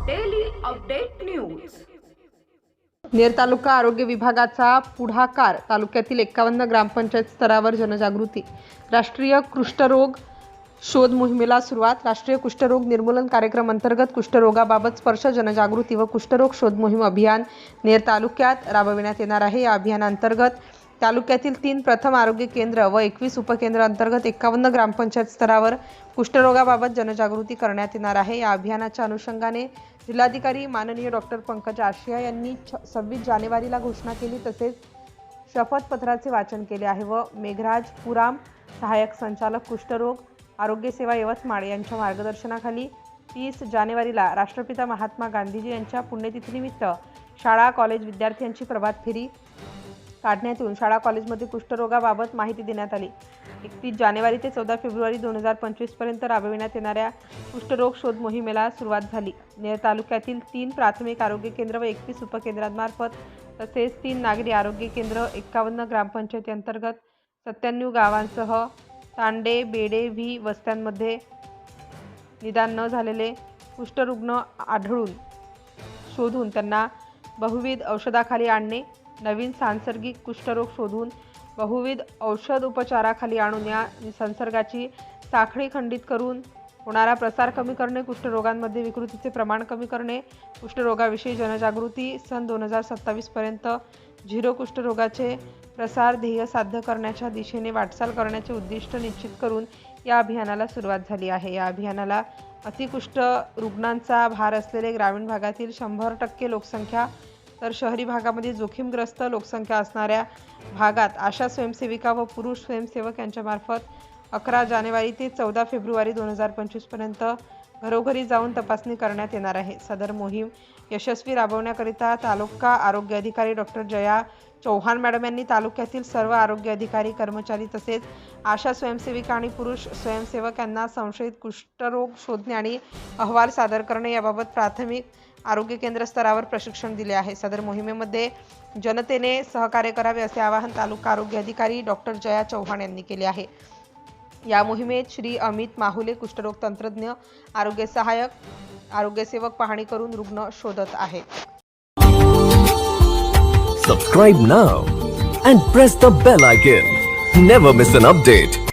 Update news Ner taluka आरोग्य विभागाचा पुढाकार तालुक्यातील एकावन्न ग्रामपंचायत स्तरावर जनजागृती. राष्ट्रीय कुष्ठरोग शोध मोहिमेला सुरुवात. राष्ट्रीय कुष्ठरोग निर्मूलन कार्यक्रम अंतर्गत कुष्ठरोगाबाबत स्पर्श जनजागृती व कुष्ठरोग शोध मोहीम अभियान नेर तालुक्यात राबविण्यात येणार आहे. या अभियानांतर्गत तालुक्यातील तीन प्रथम आरोग्य केंद्र व एकवीस उपकेंद्र अंतर्गत एकावन्न ग्रामपंचायत स्तरावर कुष्ठरोगाबाबत जनजागृती करण्यात येणार आहे. या अभियानाच्या अनुषंगाने जिल्हाधिकारी माननीय डॉक्टर पंकज आशिया यांनी छ सव्वीस जानेवारीला घोषणा केली तसेच शपथपत्राचे वाचन केले आहे व मेघराज पुराम सहाय्यक संचालक कुष्ठरोग आरोग्य सेवा यवतमाळ यांच्या मार्गदर्शनाखाली तीस जानेवारीला राष्ट्रपिता महात्मा गांधीजी यांच्या पुण्यतिथीनिमित्त शाळा कॉलेज विद्यार्थ्यांची प्रभात फेरी काढण्यात येऊन शाळा कॉलेजमध्ये कुष्ठरोगाबाबत माहिती देण्यात आली. एकतीस जानेवारी ते चौदा फेब्रुवारी दोन हजार पंचवीसपर्यंत राबविण्यात येणाऱ्या कुष्ठरोग शोध मोहिमेला सुरुवात झाली. नेर तालुक्यातील तीन प्राथमिक आरोग्य केंद्र व एकवीस उपकेंद्रांमार्फत तसेच तीन नागरी आरोग्य केंद्र एक्कावन्न ग्रामपंचायती अंतर्गत सत्त्याण्णव गावांसह तांडे बेडे व्ही वस्त्यांमध्ये निदान न झालेले कुष्ठरुग्ण आढळून शोधून त्यांना बहुविध औषधाखाली आणणे नवीन सांसर्गिक कुष्ठरोग शोधून बहुविध औषध उपचाराखाली आणून या संसर्गाची साखळी खंडित करून होणारा प्रसार कमी करणे कुष्ठरोगांमध्ये विकृतीचे प्रमाण कमी करणे कुष्ठरोगाविषयी जनजागृती सन दोन हजार सत्तावीसपर्यंत झिरो कुष्ठरोगाचे प्रसार ध्येय साध्य करण्याच्या दिशेने वाटचाल करण्याचे उद्दिष्ट निश्चित करून या अभियानाला सुरुवात झाली आहे. या अभियानाला अतिकुष्ठ रुग्णांचा भार असलेले ग्रामीण भागातील शंभर टक्के लोकसंख्या तर शहरी भागामध्ये जोखीमग्रस्त लोकसंख्या असणाऱ्या भागात आशा स्वयंसेविका व पुरुष स्वयंसेवक यांच्यामार्फत अकरा जानेवारी ते चौदा फेब्रुवारी दोन हजार पंचवीसपर्यंत घरोघरी जाऊन तपासणी करण्यात येणार आहे. सदर मोहीम यशस्वी राबवण्याकरिता तालुका आरोग्य अधिकारी डॉक्टर जया चौहान मॅडम यांनी तालुक्यातील सर्व आरोग्य अधिकारी कर्मचारी तसेच आशा स्वयंसेविका आणि पुरुष स्वयंसेवक यांना संशयित कुष्ठरोग शोधणे आणि अहवाल सादर करणे याबाबत प्राथमिक आरोग्य केंद्र स्तरावर प्रशिक्षण दिले आहे सदर मोहिमेमध्ये जनतेने सहकार्य करावे असे आवाहन तालुका आरोग्य अधिकारी डॉक्टर जया चव्हाण यांनी केले आहे या मोहिमेत श्री अमित माहुले कुष्ठरोग तंत्रज्ञ आरोग्य सहाय्यक आरोग्यसेवक पाहणी करून रुग्ण शोधत आहेत Subscribe now and press the bell icon. Never miss an update.